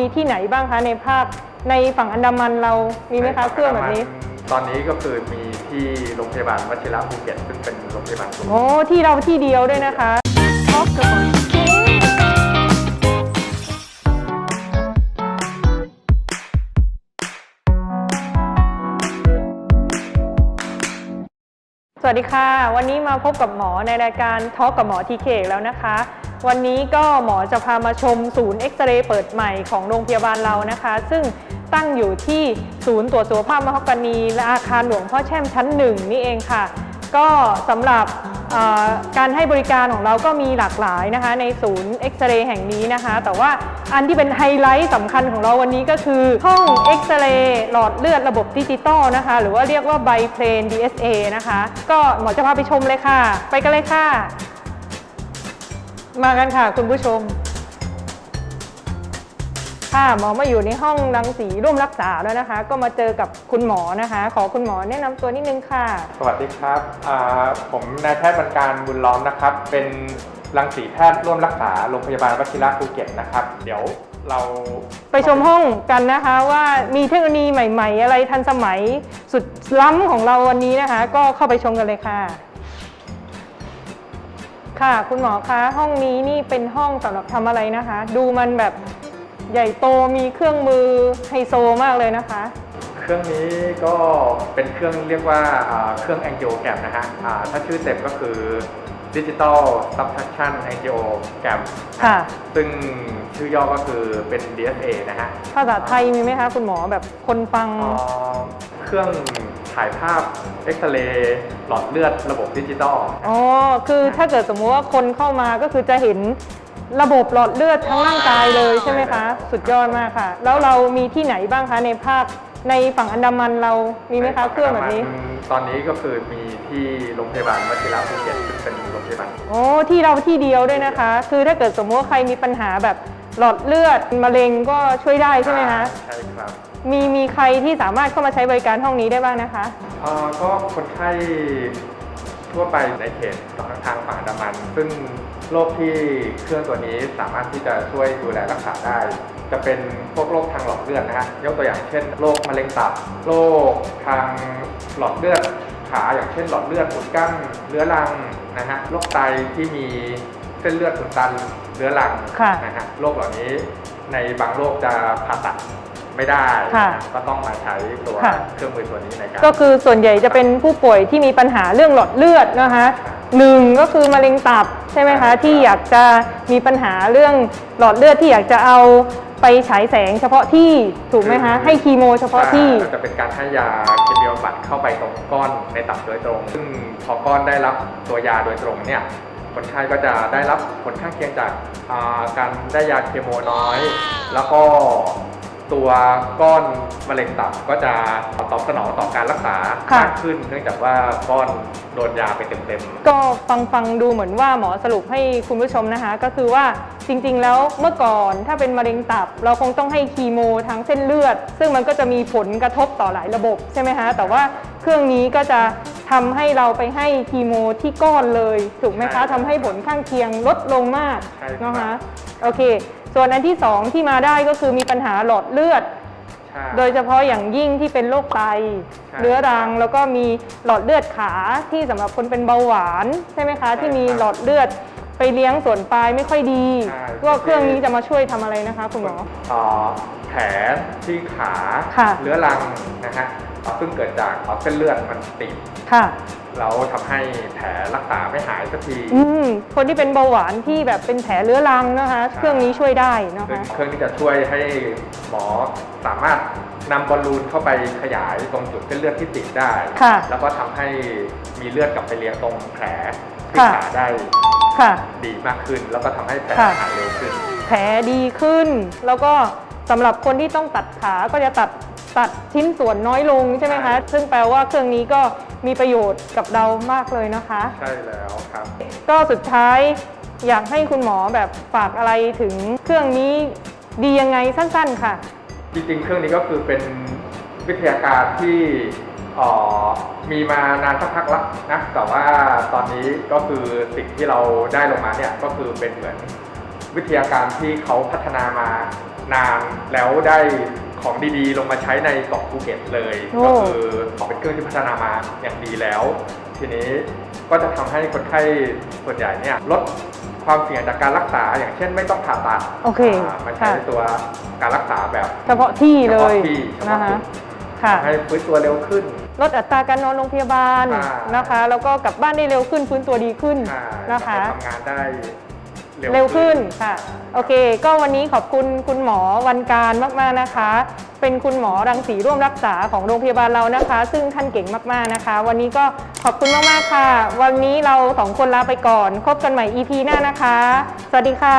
มีที่ไหนบ้างคะในภาคในฝั่งอันดามันเรามีไหมคะเครื่องแบบนี้ ตอนนี้ก็คือมีที่โรงพยาบาลวชิระภูเก็ตซึ่งเป็นโรงพยาบาลศูนย์โอ้ที่เราที่เดียวด้วยนะคะสวัสดีค่ะ วันนี้มาพบกับหมอในรายการทอ l k กับหมอทีเคแล้วนะคะ วันนี้ก็หมอจะพามาชมศูนย์เอ็กซเรย์เปิดใหม่ของโรงพยาบาลเรานะคะ ซึ่งตั้งอยู่ที่ศูนย์ตรวจสุขภาพมหกรณีและอาคารหลวงพ่อแช่มชั้นหนึ่งนี่เองค่ะ ก็สำหรับการให้บริการของเราก็มีหลากหลายนะคะ ในศูนย์เอ็กซเรย์แห่งนี้นะคะ แต่ว่าอันที่เป็นไฮไลท์สำคัญของเราวันนี้ก็คือห้องเอ็กซเรย์หลอดเลือดระบบดิจิตอลนะคะ หรือว่าเรียกว่าไบเพลน DSA นะคะ ก็หมอจะพาไปชมเลยค่ะ ไปกันเลยค่ะ มากันค่ะคุณผู้ชม ค่ะหมอมาอยู่ในห้องรังสีร่วมรักษาแล้วนะคะ ก็มาเจอกับคุณหมอนะคะ ขอคุณหมอแนะนำตัวนิดนึงค่ะ สวัสดีครับอ่าผมนายแพทย์บรรการบุญล้อมนะครับ เป็นรังสีแพทย์ร่วมรักษาโรงพยาบาลวชิระภูเก็ตนะครับ เดี๋ยวเราไปชมห้องกันนะคะว่ามีเทคโนโลยีใหม่ ๆ อะไรทันสมัยสุดล้ำของเราวันนี้นะคะ ก็เข้าไปชมกันเลยค่ะ ค่ะคุณหมอคะห้องนี้นี่เป็นห้องสำหรับทำอะไรนะคะ ดูมันแบบใหญ่โตมีเครื่องมือไฮโซมากเลยนะคะ เครื่องนี้ก็เป็นเครื่องเรียกว่าอ่าเครื่อง angiogram นะฮะอ่าถ้าชื่อเต็มก็คือ digital subtraction angiogram ค่ะ ซึ่งชื่อย่อก็คือเป็น DSA นะฮะภาษาไทยมีไหมคะคุณหมอแบบคนฟังอ่าเครื่อง ถ่ายภาพเอ็กซเรย์หลอดเลือดระบบดิจิตอลอ๋อ คือถ้าเกิดสมมุติว่าคนเข้ามาก็คือจะเห็นระบบหลอดเลือดทั้งร่างกายเลยใช่ไหมคะ สุดยอดมากค่ะ แล้วเรามีที่ไหนบ้างคะในภาคในฝั่งอันดามันเรามีไหมคะเครื่องแบบนี้ ตอนนี้ก็คือมีที่โรงพยาบาลวชิระภูเก็ตซึ่งเป็นโรงพยาบาลโอ้ที่เราที่เดียวด้วยนะคะ คือถ้าเกิดสมมติว่าใครมีปัญหาแบบหลอดเลือดมะเร็งก็ช่วยได้ใช่ไหมคะใช่ครับ มีมีใครที่สามารถเข้ามาใช้บริการห้องนี้ได้บ้างนะคะ เอ่อก็คนไข้ทั่วไปในเขตทางทางฝั่งอันดามัน ซึ่งโรคที่เครื่องตัวนี้สามารถที่จะช่วยดูแลรักษาได้ จะเป็นพวกโรคทางหลอดเลือดนะฮะยกตัวอย่างเช่นโรคมะเร็งตับโรคทางหลอดเลือดขาอย่างเช่นหลอดเลือดอุดกั้นเรื้อรังนะฮะโรคไตที่มีเส้นเลือดอุดตันเรื้อรังค่ะ นะฮะโรคเหล่านี้ในบางโรคจะผ่าตัด ไม่ได้ค่ะก็ต้องมาใช้ตัวค่ะ เครื่องมือตัวนี้ในการก็คือส่วนใหญ่จะเป็นผู้ป่วยที่มีปัญหาเรื่องหลอดเลือดนะคะหนึ่งก็คือมะเร็งตับใช่ไหมคะที่อยากจะมีปัญหาเรื่องหลอดเลือดที่อยากจะเอาไปฉายแสงเฉพาะที่ถูกไหมคะให้คีโมเฉพาะที่จะเป็นการให้ยาเคมีบำบัดเข้าไปตรงก้อนในตับโดยตรง ซึ่งพอก้อนได้รับตัวยาโดยตรงเนี่ยคนไข้ก็จะได้รับผลข้างเคียงจากอ่าการได้ยาเคมีน้อย แล้วก็ ตัวก้อนมะเร็งตับก็จะตอบสนองต่อการรักษาค่ะมากขึ้น เนื่องจากว่าก้อนโดนยาไปเต็มๆ ก็ฟังฟังดูเหมือนว่าหมอสรุปให้คุณผู้ชมนะคะ ก็คือว่าจริงๆแล้วเมื่อก่อนถ้าเป็นมะเร็งตับ เราคงต้องให้คีโมทางเส้นเลือด ซึ่งมันก็จะมีผลกระทบต่อหลายระบบใช่ไหมคะแต่ว่าเครื่องนี้ก็จะทำให้เราไปให้คีโมที่ก้อนเลย ถูกไหมคะใช่ทำให้ผลข้างเคียงลดลงมากใช่ครับนะคะโอเค ส่วนอันที่สองที่มาได้ก็คือมีปัญหาหลอดเลือดใช่โดยเฉพาะอย่างยิ่งที่เป็นโรคไตใช่เรื้อรังแล้วก็มีหลอดเลือดขาที่สำหรับคนเป็นเบาหวานใช่ไหมคะใช่ที่มีครับหลอดเลือดไปเลี้ยงส่วนปลายไม่ค่อยดีใช่ก็เครื่องนี้จะมาช่วยทำอะไรนะคะ คุณหมอเอ่อแผลที่ขาค่ะเรื้อรังนะฮะเอ่อ ซึ่งเกิดจากเส้นเลือดมันตีบค่ะ แล้วทำให้แผลรักษาไม่หายสักที อืมคนที่เป็นเบาหวานที่แบบเป็นแผลเรื้อรังนะคะ เครื่องนี้ช่วยได้นะซึ่งคะ เครื่องนี้จะช่วยให้หมอสามารถนำบอลลูนเข้าไปขยายตรงจุดเส้นเลือดที่ติดได้ ค่ะ แล้วก็ทำให้มีเลือดกลับไปเลี้ยงตรงแผลที่ค่ะ ขาได้ค่ะ ดีมากขึ้น แล้วก็ทำให้แผลค่ะ หายเร็วขึ้น แผลดีขึ้น แล้วก็สำหรับคนที่ต้องตัดขาก็จะตัด ตัดชิ้นส่วนน้อยลงใช่ไหมคะใช่ซึ่งแปลว่าเครื่องนี้ก็มีประโยชน์กับเรามากเลยนะคะ ใช่แล้วครับ ก็สุดท้ายอยากให้คุณหมอแบบฝากอะไรถึงเครื่องนี้ดียังไงสั้นๆค่ะ จริงๆ เครื่องนี้ก็คือเป็นวิทยาการที่เอ่อมีมานานสักพักแล้วนะ แต่ว่าตอนนี้ก็คือสิ่งที่เราได้ลงมาเนี่ยก็คือเป็นเหมือนวิทยาการที่เขาพัฒนามานนานแล้วได้ ของดีๆ ลงมาใช้ในเกาะภูเก็ตเลยโอ้ ก็คือของเป็นเครื่องที่พัฒนามาอย่างดีแล้ว ทีนี้ก็จะทำให้คนไข้ส่วนใหญ่เนี่ยลดความเสี่ยงจากการรักษา อย่างเช่นไม่ต้องผ่าตัดโอเคอ่ามาใช้ค่ะในตัวการรักษาแบบเฉพาะที่เลเฉพาะยที่เฉนะพาะคะจุดค่ะ ทำให้ฟื้นตัวเร็วขึ้น ลดอัตราการนอนโรงพยาบาลอ่าน นะคะ แล้วก็กลับบ้านได้เร็วขึ้นฟื้นตัวดีขึ้นอ่านะคะ ทำให้ทำงานได้ เร็วขึ้นค่ะ โอเค ก็วันนี้ขอบคุณคุณหมอวันการมากๆนะคะ เป็นคุณหมอรังสีร่วมรักษาของโรงพยาบาลเรานะคะ ซึ่งท่านเก่งมากๆนะคะ วันนี้ก็ขอบคุณมากๆค่ะ วันนี้เราสองคนลาไปก่อนพบกันใหม่ EP หน้านะคะ สวัสดีค่ะ